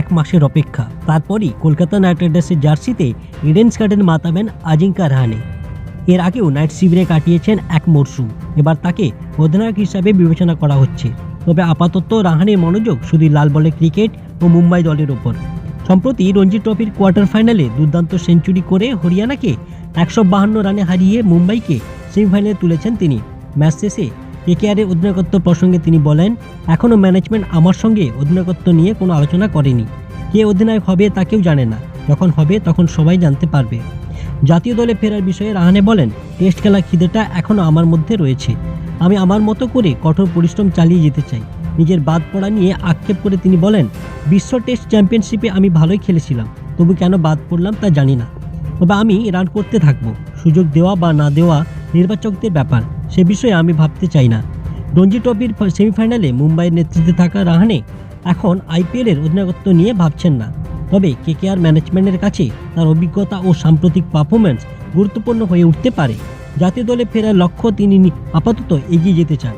এক মাসের অপেক্ষা। তারপরই কলকাতা নাইট রাইডার্সের জার্সিতে ইডেন গার্ডেন মাতাবেন আজিঙ্কা রাহানে। এর আগেও নাইট শিবিরে কাটিয়েছেন এক মরশুম এবার তাকে অধিনায়ক হিসাবে বিবেচনা করা হচ্ছে। তবে আপাতত রাহানের মনোযোগ শুধু লাল বলে ক্রিকেট ও মুম্বাই দলের ওপর। সম্প্রতি রঞ্জি ট্রফির কোয়ার্টার ফাইনালে দুর্দান্ত সেঞ্চুরি করে হরিয়ানাকে একশো বাহান্ন রানে হারিয়ে মুম্বাইকে সেমিফাইনালে তুলেছেন তিনি। ম্যাচ শেষে কেকেআরের অধিনায়কত্ব প্রসঙ্গে তিনি বলেন এখনও ম্যানেজমেন্ট আমার সঙ্গে অধিনায়কত্ব নিয়ে কোনো আলোচনা করেনি। কে অধিনায়ক হবে তা কেউ জানে না। যখন হবে তখন সবাই জানতে পারবে। জাতীয় দলে ফেরার বিষয়ে রাহানে বলেন, টেস্ট খেলা খিদেটা এখনও আমার মধ্যে রয়েছে। আমি আমার মতো করে কঠোর পরিশ্রম চালিয়ে যেতে চাই। নিজের বাদ পড়া নিয়ে আক্ষেপ করে তিনি বলেন, বিশ্ব টেস্ট চ্যাম্পিয়নশিপে আমি ভালোই খেলেছিলাম। তবু কেন বাদ পড়লাম তা জানি না। তবে আমি রান করতে থাকব। সুযোগ দেওয়া বা না দেওয়া নির্বাচকদের ব্যাপার। সে বিষয়ে আমি ভাবতে চাই না। রঞ্জি ট্রফির সেমিফাইনালে মুম্বাইয়ের নেতৃত্বে থাকা রাহানে এখন আইপিএলের অধিনায়কত্ব নিয়ে ভাবছেন না। তবে কেকেআর ম্যানেজমেন্টের কাছে তার অভিজ্ঞতা ও সাম্প্রতিক পারফরম্যান্স গুরুত্বপূর্ণ হয়ে উঠতে পারে। জাতীয় দলে ফেরার লক্ষ্য তিনি আপাতত এগিয়ে যেতে চান।